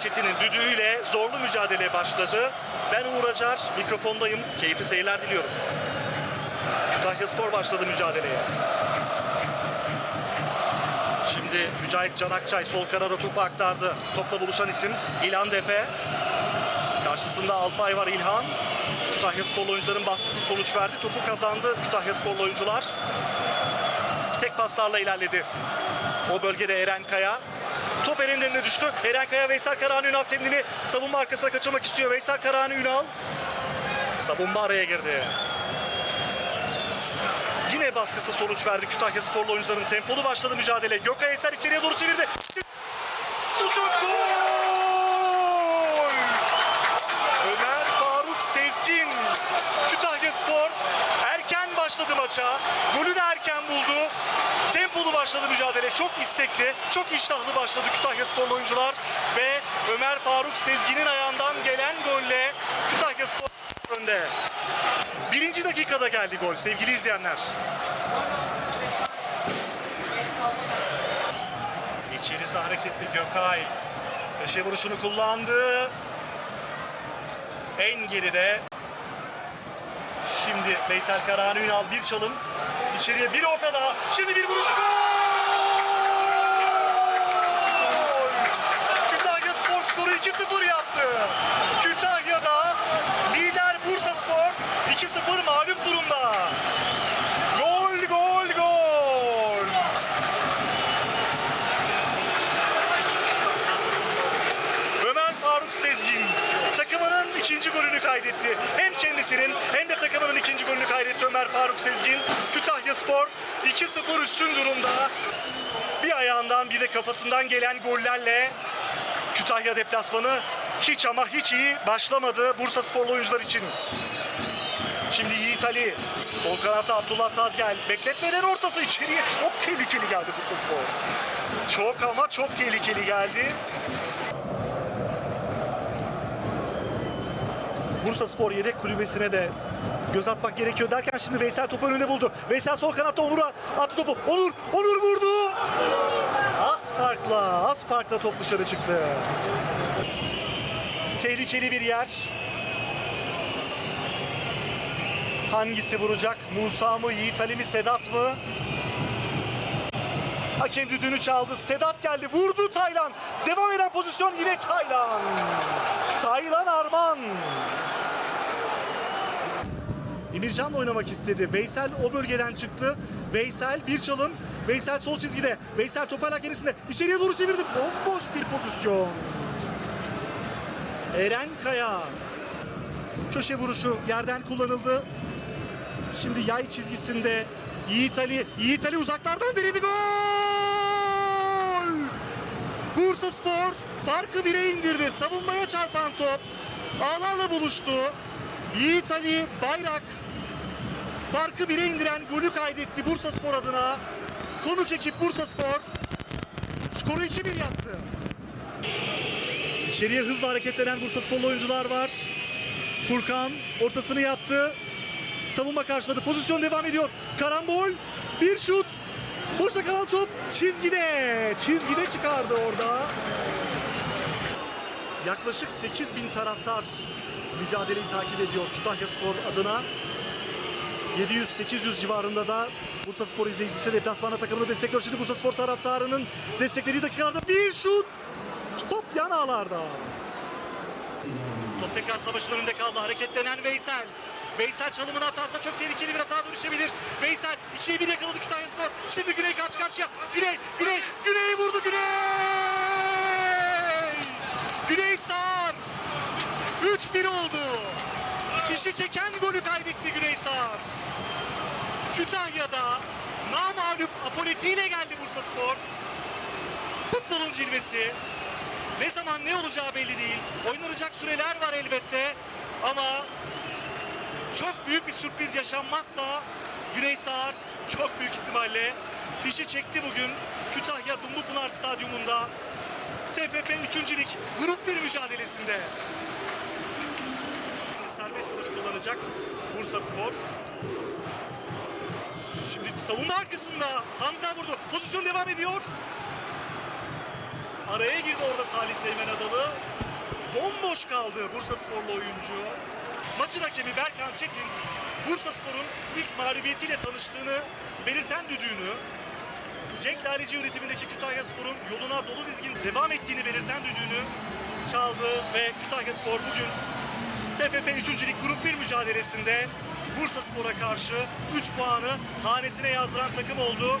Çetin'in düdüğüyle zorlu mücadele başladı. Ben Uğur Acar, mikrofondayım. Keyifli seyirler diliyorum. Kütahya Spor başladı mücadeleye. Şimdi Mücahit Can Akçay sol kanada topu aktardı. Topla buluşan isim İlhan Depe. Karşısında Alpay var İlhan. Kütahya Sporlu oyuncuların baskısı sonuç verdi. Topu kazandı Kütahya Sporlu oyuncular. Tek paslarla ilerledi. O bölgede Eren Kaya. Top ellerine düştü. Eren Kaya Veysel Karahan Ünal kendini savunma arkasına kaçırmak istiyor. Veysel Karahan Ünal. Savunma araya girdi. Yine baskısı sonuç verdi Kütahya Sporlu oyuncuların. Tempolu başladı mücadele. Gökay Eser içeriye doğru çevirdi. Şut gol! Ömer Faruk Sezgin. Kütahya Spor erken başladı maça. Golü de erken buldu. Tempolu başladı mücadele. Çok istekli, çok iştahlı başladı Kütahya Sporlu oyuncular. Ve Ömer Faruk Sezgin'in ayağından gelen golle Kütahya Spor önde. Birinci dakikada geldi gol sevgili izleyenler. İçerisi hareketli Gökay. Köşe vuruşunu kullandı. En geride Şimdi Veysel Karahan Ünal bir çalım. İçeriye bir orta daha. Şimdi bir vuruş. Gol! Kütahya Spor skoru 2-0 yaptı. Kütahya'da lider Bursa Spor 2-0 mağlup durumda. Gol gol gol. Ömer Faruk Sezgin takımının ikinci golünü kaydetti. Hem kendisinin hem takımının ikinci golünü kaydetti Ömer Faruk Sezgin. Kütahya Spor 2-0 üstün durumda. Bir ayağından bir de kafasından gelen gollerle Kütahya deplasmanı hiç ama hiç iyi başlamadı Bursa Sporlu oyuncular için. Şimdi Yiğit Ali. Sol kanatta Abdullah Tazgel. Bekletmeden ortası içeriye çok tehlikeli geldi Bursa Spor. Çok ama çok tehlikeli geldi. Bursa Spor yedek kulübesine de göz atmak gerekiyor derken şimdi Veysel topu önünde buldu. Veysel sol kanatta Onur'a attı topu. Onur, Onur vurdu. Az farkla, az farkla top dışarı çıktı. Tehlikeli bir yer. Hangisi vuracak? Musa mı, Yiğit Ali mi, Sedat mı? Hakem düdüğünü çaldı. Sedat geldi. Vurdu Taylan. Devam eden pozisyon yine Taylan. Taylan Arman. Emircan oynamak istedi. Veysel o bölgeden çıktı. Veysel bir çalım. Veysel sol çizgide. Veysel topu hala kendisine. İçeriye doğru çevirdi. Bomboş bir pozisyon. Eren Kaya. Köşe vuruşu yerden kullanıldı. Şimdi yay çizgisinde Yiğit Ali. Yiğit Ali uzaklardan denedi. Gol! Bursa Spor farkı bire indirdi. Savunmaya çarpan top ağlarla buluştu. Yiğit Ali Bayrak farkı bire indiren golü kaydetti Bursa Spor adına. Konuk ekip Bursa Spor skoru 2-1 yaptı. İçeriye hızla hareketlenen Bursa Sporlu oyuncular var. Furkan ortasını yaptı. Savunma karşıladı. Pozisyon devam ediyor. Karambol. Bir şut. Boşta kalan top çizgide. Çizgide çıkardı orada. Yaklaşık 8 bin taraftar mücadeleyi takip ediyor Kütahya Spor adına. 700-800 civarında da Bursa Spor izleyicisi deplasmanda takımını destekliyor. Şimdi Bursa Spor taraftarının desteklediği dakikalarda bir şut. Top yan ağlarda. Top tekrar savaşın önünde kaldı. Hareketlenen Veysel. Veysel çalımını atarsa çok tehlikeli bir hata dönüşebilir. Veysel 2'ye 1 yakaladı Kütahya Spor. Şimdi Güney karşı karşıya. Güney, Güney, Güney vurdu Güney! Güney Sağır. 3-1 oldu. Fişi çeken golü kaydetti Güney Sağır. Kütahya'da namağlup apolitiyle geldi Bursa Spor. Futbolun cilvesi. Ne zaman ne olacağı belli değil. Oynanacak süreler var elbette. Ama çok büyük bir sürpriz yaşanmazsa Güney Sağır çok büyük ihtimalle fişi çekti bugün Kütahya Dumlupınar Stadyumunda. TFF 3. Lig grup 1 mücadelesinde. Şimdi serbest vuruş kullanacak Bursa Spor. Şimdi savunma arkasında Hamza vurdu. Pozisyon devam ediyor. Araya girdi orada Salih Seymen Adalı. Bomboş kaldı Bursa Sporlu oyuncu. Maçın hakemi Berkan Çetin, Bursa Spor'un ilk mağlubiyetiyle tanıştığını belirten düdüğünü, Cenk Laleci yönetimindeki Kütahya Spor'un yoluna dolu dizgin devam ettiğini belirten düdüğünü çaldı ve Kütahya Spor bugün TFF 3. Lig Grup 1 mücadelesinde Bursa Spor'a karşı 3 puanı hanesine yazdıran takım oldu.